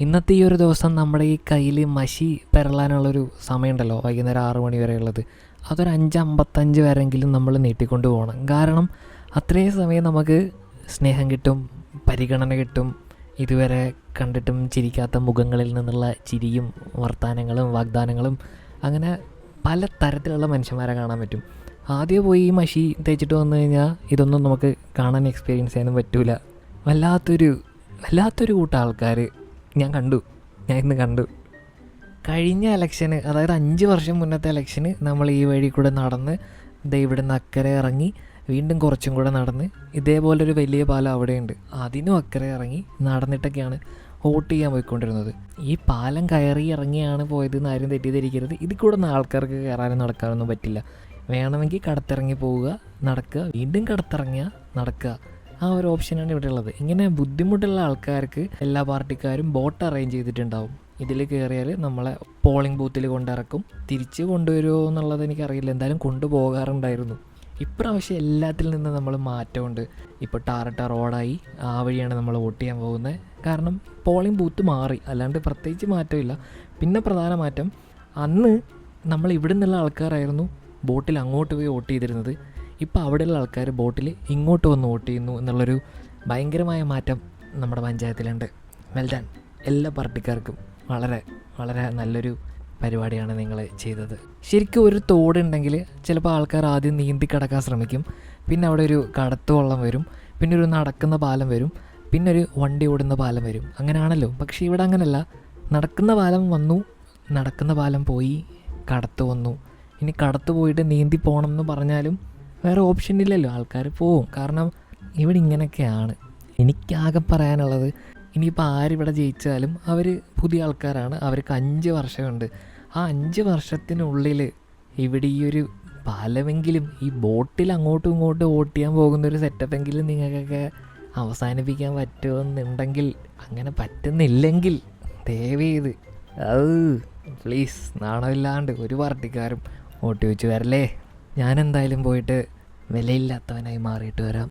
ഇന്നത്തെ ഈ ഒരു ദിവസം നമ്മുടെ ഈ കയ്യിൽ മഷി പെരളാനുള്ളൊരു സമയമുണ്ടല്ലോ വൈകുന്നേരം ആറ് മണി വരെ ഉള്ളത് അതൊരു അഞ്ച് അമ്പത്തഞ്ച് വരെങ്കിലും നമ്മൾ നീട്ടിക്കൊണ്ട് പോകണം. കാരണം അത്രയും സമയം നമുക്ക് സ്നേഹം കിട്ടും പരിഗണന കിട്ടും ഇതുവരെ കണ്ടിട്ടും ചിരിക്കാത്ത മുഖങ്ങളിൽ നിന്നുള്ള ചിരിയും വർത്തമാനങ്ങളും വാഗ്ദാനങ്ങളും അങ്ങനെ പല തരത്തിലുള്ള മനുഷ്യന്മാരെ കാണാൻ പറ്റും. ആദ്യം പോയി ഈ മഷി തേച്ചിട്ട് വന്നു കഴിഞ്ഞാൽ ഇതൊന്നും നമുക്ക് കാണാൻ എക്സ്പീരിയൻസ് ചെയ്യാനും പറ്റൂല. വല്ലാത്തൊരു വല്ലാത്തൊരു കൂട്ടം ആൾക്കാർ ഞാൻ കണ്ടു. ഞാൻ ഇന്ന് കണ്ടു. കഴിഞ്ഞ ഇലക്ഷന് അതായത് അഞ്ച് വർഷം മുന്നത്തെ ഇലക്ഷന് നമ്മൾ ഈ വഴി കൂടെ നടന്ന് ദേ ഇവിടെ നിന്ന് അക്കരെ ഇറങ്ങി വീണ്ടും കുറച്ചും കൂടെ നടന്ന് ഇതേപോലൊരു വലിയ പാലം അവിടെയുണ്ട്. അതിനും അക്കരെ ഇറങ്ങി നടന്നിട്ടൊക്കെയാണ് വോട്ട് ചെയ്യാൻ പോയിക്കൊണ്ടിരുന്നത്. ഈ പാലം കയറി ഇറങ്ങിയാണ് പോയത് എന്ന് ആരും തെറ്റിദ്ധരിക്കരുത്. ഇതിൽ കൂടെ ആൾക്കാർക്ക് കയറാനും നടക്കാനൊന്നും പറ്റില്ല. വേണമെങ്കിൽ കടത്തിറങ്ങി പോവുക നടക്കുക വീണ്ടും കടത്തിറങ്ങുക നടക്കുക. ആ ഒരു ഓപ്ഷനാണ് ഇവിടെ ഉള്ളത്. ഇങ്ങനെ ബുദ്ധിമുട്ടുള്ള ആൾക്കാർക്ക് എല്ലാ പാർട്ടിക്കാരും ബോട്ട് അറേഞ്ച് ചെയ്തിട്ടുണ്ടാവും. ഇതിൽ കയറിയാൽ നമ്മളെ പോളിംഗ് ബൂത്തിൽ കൊണ്ടിറക്കും. തിരിച്ച് കൊണ്ടുവരുമോ എന്നുള്ളത് എനിക്കറിയില്ല. എന്തായാലും കൊണ്ടുപോകാറുണ്ടായിരുന്നു. ഇപ്രാവശ്യം എല്ലാത്തിൽ നിന്ന് നമ്മൾ മാറ്റമുണ്ട്. ഇപ്പോൾ ടാറിട്ട റോഡായി ആ വഴിയാണ് നമ്മൾ വോട്ട് ചെയ്യാൻ പോകുന്നത്. കാരണം പോളിംഗ് ബൂത്ത് മാറി. അല്ലാണ്ട് പ്രത്യേകിച്ച് മാറ്റമില്ല. പിന്നെ പ്രധാന മാറ്റം അന്ന് നമ്മൾ ഇവിടെ നിന്നുള്ള ആൾക്കാരായിരുന്നു ബോട്ടിൽ അങ്ങോട്ട് പോയി വോട്ട് ചെയ്തിരുന്നത്. ഇപ്പോൾ അവിടെയുള്ള ആൾക്കാർ ബോട്ടിൽ ഇങ്ങോട്ട് വന്ന് വോട്ട് ചെയ്യുന്നു എന്നുള്ളൊരു ഭയങ്കരമായ മാറ്റം നമ്മുടെ പഞ്ചായത്തിലുണ്ട്. വെൽഡൺ എല്ലാ പാർട്ടിക്കാർക്കും വളരെ വളരെ നല്ലൊരു പരിപാടിയാണ് നിങ്ങൾ ചെയ്തത്. ശരിക്കും ഒരു തോടുണ്ടെങ്കിൽ ചിലപ്പോൾ ആൾക്കാർ ആദ്യം നീന്തി കിടക്കാൻ ശ്രമിക്കും. പിന്നെ അവിടെ ഒരു കടത്തു വള്ളം വരും. പിന്നെ ഒരു നടക്കുന്ന പാലം വരും. പിന്നെ ഒരു വണ്ടി ഓടുന്ന പാലം വരും. അങ്ങനെയാണല്ലോ പക്ഷേ ഇവിടെ അങ്ങനല്ല. നടക്കുന്ന പാലം വന്നു നടക്കുന്ന പാലം പോയി കടത്തു വന്നു. ഇനി കടത്തു പോയിട്ട് നീന്തി പോകണം എന്ന് പറഞ്ഞാലും വേറെ ഓപ്ഷൻ ഇല്ലല്ലോ. ആൾക്കാർ പോവും. കാരണം ഇവിടെ ഇങ്ങനെയൊക്കെയാണ്. എനിക്കാകെ പറയാനുള്ളത് ഇനിയിപ്പോൾ ആരിവിടെ ജയിച്ചാലും അവർ പുതിയ ആൾക്കാരാണ്. അവർക്ക് അഞ്ച് വർഷമുണ്ട്. ആ അഞ്ച് വർഷത്തിനുള്ളിൽ ഇവിടെ ഈ ഒരു പാലമെങ്കിലും ഈ ബോട്ടിൽ അങ്ങോട്ടും ഇങ്ങോട്ടും വോട്ട് ചെയ്യാൻ പോകുന്ന ഒരു സെറ്റപ്പെങ്കിലും നിങ്ങൾക്കൊക്കെ അവസാനിപ്പിക്കാൻ പറ്റുമെന്നുണ്ടെങ്കിൽ അങ്ങനെ പറ്റുന്നില്ലെങ്കിൽ ദയവ് അത് പ്ലീസ് നാണമില്ലാണ്ട് ഒരു പാർട്ടിക്കാരും വോട്ട് ചോദിച്ചു വരല്ലേ? ഞാൻ എന്തായാലും പോയിട്ട് വിലയില്ലാത്തവനായി മാറിയിട്ട് വരാം.